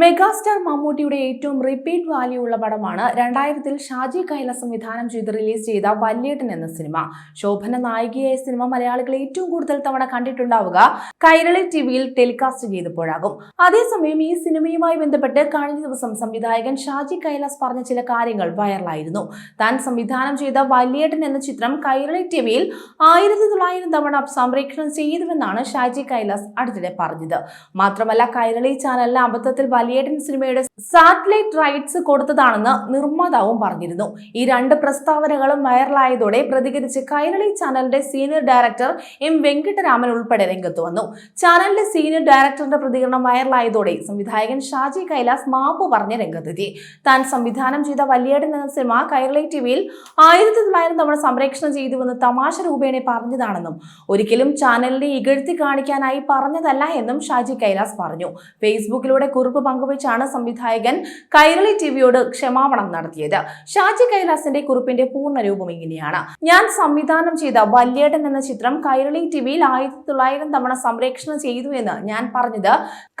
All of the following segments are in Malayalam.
മെഗാസ്റ്റാർ മമ്മൂട്ടിയുടെ ഏറ്റവും റിപ്പീറ്റ് വാല്യൂ ഉള്ള പടമാണ് രണ്ടായിരത്തിൽ ഷാജി കൈല സംവിധാനം ചെയ്ത് റിലീസ് ചെയ്ത വല്യേട്ടൻ എന്ന സിനിമ. ശോഭന നായികയായ സിനിമ മലയാളികൾ ഏറ്റവും കൂടുതൽ തവണ കണ്ടിട്ടുണ്ടാവുക കൈരളി ടി വിയിൽ ടെലികാസ്റ്റ് ചെയ്തപ്പോഴാകും. അതേസമയം ഈ സിനിമയുമായി ബന്ധപ്പെട്ട് കഴിഞ്ഞ ദിവസം സംവിധായകൻ ഷാജി കൈലാസ് പറഞ്ഞ ചില കാര്യങ്ങൾ വൈറലായിരുന്നു താൻ സംവിധാനം ചെയ്ത വല്യേട്ടൻ എന്ന ചിത്രം കൈരളി ടി വിയിൽ ആയിരത്തി തൊള്ളായിരം തവണ സംപ്രേഷണം ചെയ്തുവെന്നാണ് ഷാജി കൈലാസ് അടുത്തിടെ പറഞ്ഞത്. മാത്രമല്ല കൈരളി ചാനലിന് അബദ്ധത്തിൽ വലിയേട്ടൻ സിനിമയുടെ സാറ്റലൈറ്റ് റൈറ്റ്സ് കൊടുത്തതാണെന്ന് നിർമ്മാതാവും പറഞ്ഞിരുന്നു. ഈ രണ്ട് പ്രസ്താവനകളും വൈറലായതോടെ പ്രതികരിച്ച് കൈരളി ചാനലിന്റെ സീനിയർ ഡയറക്ടർ എം വെങ്കിട്ടരാമൻ ഉൾപ്പെടെ രംഗത്ത് വന്നു. ചാനലിന്റെ സീനിയർ ഡയറക്ടറുടെ പ്രതികരണം വൈറലായതോടെ സംവിധായകൻ ഷാജി കൈലാസ് മാപ്പ് പറഞ്ഞ് രംഗത്തെത്തി. താൻ സംവിധാനം ചെയ്ത വലിയേടൻ എന്ന സിനിമ കൈരളി ടിവിയിൽ ആയിരത്തി തൊള്ളായിരം തവണ സംപ്രേഷണം ചെയ്തുവെന്ന് തമാശ രൂപേണെ പറഞ്ഞതാണെന്നും ഒരിക്കലും ചാനലിനെ ഇകഴ്ത്തി കാണിക്കാനായി പറഞ്ഞതല്ല എന്നും ഷാജി കൈലാസ് പറഞ്ഞു. ഫേസ്ബുക്കിലൂടെ കുറിപ്പ് പങ്കുവച്ചാണ് സംവിധായകൻ കൈരളി ടിവിയോട് ക്ഷമാപണം നടത്തിയത്. ഷാജി കൈലാസിന്റെ കുറിപ്പിന്റെ പൂർണ രൂപം ഇങ്ങനെയാണ്. ഞാൻ സംവിധാനം ചെയ്ത വല്യേടൻ എന്ന ചിത്രം കൈരളി ടിവിയിൽ ആയിരത്തി തൊള്ളായിരം തവണ സംപ്രേക്ഷണം ചെയ്തു എന്ന് ഞാൻ പറഞ്ഞത്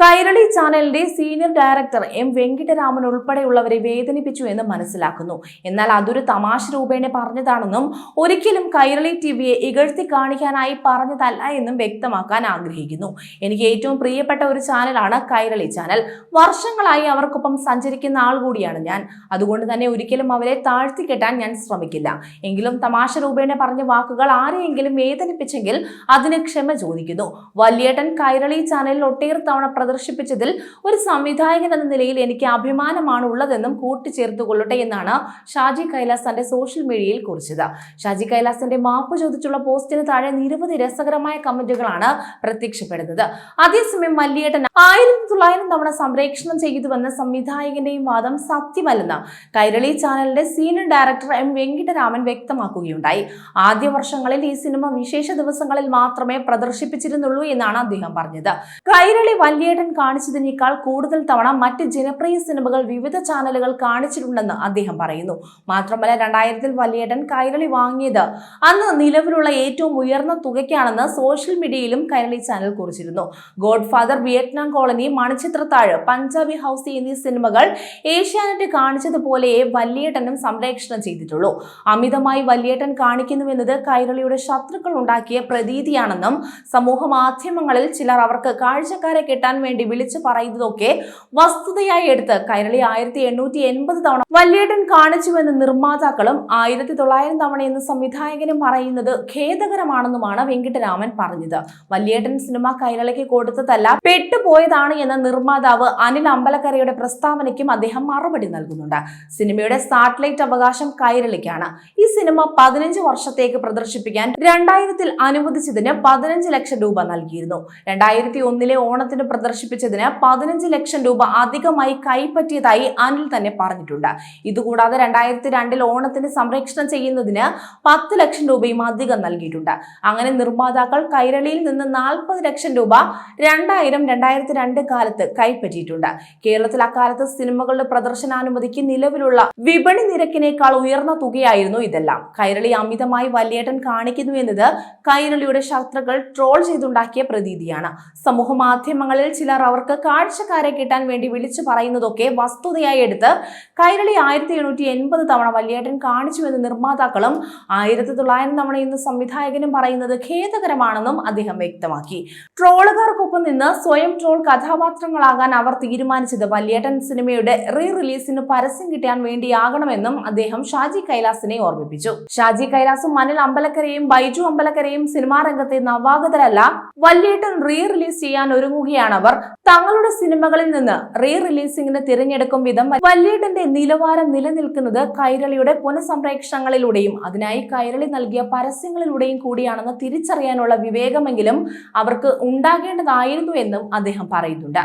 കൈരളി ചാനലിന്റെ സീനിയർ ഡയറക്ടർ എം വെങ്കിട്ടരാമൻ ഉൾപ്പെടെയുള്ളവരെ വേദനിപ്പിച്ചു എന്ന് മനസ്സിലാക്കുന്നു. എന്നാൽ അതൊരു തമാശ രൂപേണ പറഞ്ഞതാണെന്നും ഒരിക്കലും കൈരളി ടിവിയെ ഇകഴ്ത്തി കാണിക്കാനായി പറഞ്ഞതല്ല എന്നും വ്യക്തമാക്കാൻ ആഗ്രഹിക്കുന്നു. എനിക്ക് ഏറ്റവും പ്രിയപ്പെട്ട ഒരു ചാനലാണ് കൈരളി ചാനൽ. വർഷങ്ങളായി അവർക്കൊപ്പം സഞ്ചരിക്കുന്ന ആൾ കൂടിയാണ് ഞാൻ. അതുകൊണ്ട് തന്നെ ഒരിക്കലും അവരെ താഴ്ത്തിക്കെട്ടാൻ ഞാൻ ശ്രമിക്കില്ല. എങ്കിലും തമാശ രൂപേണ പറഞ്ഞ വാക്കുകൾ ആരെയെങ്കിലും വേദനിപ്പിച്ചെങ്കിൽ അതിന് ക്ഷമ ചോദിക്കുന്നു. വല്യേട്ടൻ കൈരളി ചാനലിൽ ഒട്ടേറെ തവണ പ്രദർശിപ്പിച്ചതിൽ ഒരു സംവിധായകൻ എന്ന നിലയിൽ എനിക്ക് അഭിമാനമാണ് ഉള്ളതെന്നും കൂട്ടിച്ചേർത്ത് കൊള്ളട്ടെ എന്നാണ് ഷാജി കൈലാസ് തന്റെ സോഷ്യൽ മീഡിയയിൽ കുറിച്ചത്. ഷാജി കൈലാസിന്റെ മാപ്പ് ചോദിച്ചുള്ള പോസ്റ്റിന് താഴെ നിരവധി രസകരമായ കമന്റുകളാണ് പ്രത്യക്ഷപ്പെടുന്നത്. അതേസമയം മല്ലിയേട്ടൻ ആയിരത്തി തൊള്ളായിരം തവണ സംപ്രേഷണം ചെയ്തുവെന്ന സംവിധായകന്റെയും വാദം സത്യമല്ലെന്ന് കൈരളി ചാനലിന്റെ സീനിയർ ഡയറക്ടർ എം വെങ്കിട്ടരാമൻ വ്യക്തമാക്കുകയുണ്ടായി. ആദ്യ വർഷങ്ങളിൽ ഈ സിനിമ വിശേഷ ദിവസങ്ങളിൽ മാത്രമേ പ്രദർശിപ്പിച്ചിരുന്നുള്ളൂ എന്നാണ് അദ്ദേഹം പറഞ്ഞത്. കൈരളി വല്യേട്ടൻ കാണിച്ചതിനേക്കാൾ കൂടുതൽ തവണ മറ്റ് ജനപ്രിയ സിനിമകൾ വിവിധ ചാനലുകൾ കാണിച്ചിട്ടുണ്ടെന്ന് അദ്ദേഹം പറയുന്നു. മാത്രമല്ല രണ്ടായിരത്തിൽ വല്യേട്ടൻ കൈരളി വാങ്ങിയത് അന്ന് നിലവിലുള്ള ഏറ്റവും ഉയർന്ന തുകയ്ക്കാണെന്ന് സോഷ്യൽ മീഡിയയിലും Kairali channel കുറിച്ചിരുന്നു. Godfather Vietnam colony Manichitrathazhu Punjabi house എന്നീ സിനിമകൾ ഏഷ്യാനെറ്റ് കാണിച്ചതുപോലെയേ വല്യേട്ടനും സംപ്രേക്ഷണം ചെയ്തിട്ടുള്ളൂ. അമിതമായി വല്യേട്ടൻ കാണിക്കുന്നുവെന്നത് കൈരളിയുടെ ശത്രുക്കൾ ഉണ്ടാക്കിയ പ്രതീതിയാണെന്നും സമൂഹ മാധ്യമങ്ങളിൽ ചിലർ അവർക്ക് കാഴ്ചക്കാരെ കിട്ടാൻ വേണ്ടി വിളിച്ചു പറയുന്നതൊക്കെ വസ്തുതയായി എടുത്ത് കൈരളി ആയിരത്തി എണ്ണൂറ്റി എൺപത് തവണ വല്യേട്ടൻ കാണിച്ചുവെന്ന് നിർമ്മാതാക്കളും ആയിരത്തി തൊള്ളായിരം തവണ എന്ന് സംവിധായകനും പറയുന്നത് ഖേദകരമാണെന്നുമാണ് വെങ്കിട്ടരാമൻ പറഞ്ഞത്. വല്യേട്ടൻ സിനിമ കൈരളിക്ക് കൊടുത്തതല്ല പെട്ടുപോയതാണ് എന്ന നിർമ്മാതാവ് അനിൽ അമ്പലക്കരയുടെ പ്രസ്താവനയ്ക്കും അദ്ദേഹം മറുപടി നൽകുന്നുണ്ട്. സിനിമയുടെ സാറ്റലൈറ്റ് അവകാശം കൈരളിക്കാണ്. ഈ സിനിമ പതിനഞ്ച് വർഷത്തേക്ക് പ്രദർശിപ്പിക്കാൻ രണ്ടായിരത്തിൽ അനുവദിച്ചതിന് പതിനഞ്ച് ലക്ഷം രൂപ നൽകിയിരുന്നു. രണ്ടായിരത്തി ഒന്നിലെ ഓണത്തിന് പ്രദർശിപ്പിച്ചതിന് പതിനഞ്ച് ലക്ഷം രൂപ അധികമായി കൈപ്പറ്റിയതായി അനിൽ തന്നെ പറഞ്ഞിട്ടുണ്ട്. ഇതുകൂടാതെ രണ്ടായിരത്തി രണ്ടിൽ ഓണത്തിന് സംരക്ഷണം ചെയ്യുന്നതിന് പത്ത് ലക്ഷം രൂപയും അധികം നൽകിയിട്ടുണ്ട്. അങ്ങനെ നിർമ്മാതാക്കൾ കൈരളിയിൽ നിന്ന് നാൽപ്പത് ലക്ഷം രൂപ രണ്ടായിരം രണ്ടായിരത്തി രണ്ട് കാലത്ത് കൈപ്പറ്റിയിട്ടുണ്ട്. കേരളത്തിൽ അക്കാലത്ത് സിനിമകളുടെ പ്രദർശനാനുമതിക്ക് നിലവിലുള്ള വിപണി നിരക്കിനേക്കാൾ ഉയർന്ന തുകയായിരുന്നു ഇതെല്ലാം. കൈരളി അമിതമായി വലിയേട്ടൻ കാണിക്കുന്നു എന്നത് കൈരളിയുടെ ശത്രുക്കൾ ട്രോൾ ചെയ്തുണ്ടാക്കിയ പ്രതീതിയാണ്. സമൂഹ മാധ്യമങ്ങളിൽ ചിലർ അവർക്ക് കാഴ്ചക്കാരെ കിട്ടാൻ വേണ്ടി വിളിച്ചു പറയുന്നതൊക്കെ വസ്തുതയായി എടുത്ത് കൈരളി ആയിരത്തി എണ്ണൂറ്റി എൺപത് തവണ വലിയേട്ടൻ കാണിച്ചുവെന്ന് നിർമ്മാതാക്കളും ആയിരത്തി തൊള്ളായിരം തവണ ഇന്ന് സംവിധായകനും പറയുന്നത് ഖേദകരമാണെന്നും അദ്ദേഹം വ്യക്തമാക്കി. ട്രോളുകാർക്കൊപ്പം നിന്ന് സ്വയം ട്രോൾ കഥാപാത്രങ്ങളാകാൻ അവർ തീരുമാനിച്ചത്. വല്യേട്ടൻ സിനിമയുടെ റീ റിലീസിന് പരസ്യം കിട്ടാൻ വേണ്ടിയാകണമെന്നും അദ്ദേഹം ഷാജി കൈലാസിനെ ഓർമ്മിപ്പിച്ചു. ഷാജി കൈലാസും മനൽ അമ്പലക്കരയും ബൈജു അമ്പലക്കരയും സിനിമാ രംഗത്തെ നവാഗതരല്ല വല്യേട്ടൻ റീ റിലീസ് ചെയ്യാൻ ഒരുങ്ങുകയാണവർ. തങ്ങളുടെ സിനിമകളിൽ നിന്ന് റീ റിലീസിംഗിന് തിരഞ്ഞെടുക്കും വിധം വല്യേട്ടന്റെ നിലവാരം നിലനിൽക്കുന്നത് കൈരളിയുടെ പുനഃസംപ്രേക്ഷണങ്ങളിലൂടെയും അതിനായി കൈരളി നൽകിയ പരസ്യങ്ങളിലൂടെയും കൂടിയാണെന്ന് തിരിച്ചറിയാനുള്ള വിവേകമെങ്കിലും അവർക്ക് ഉണ്ടാകേണ്ടതായിരുന്നു എന്നും അദ്ദേഹം പറയുന്നുണ്ട്.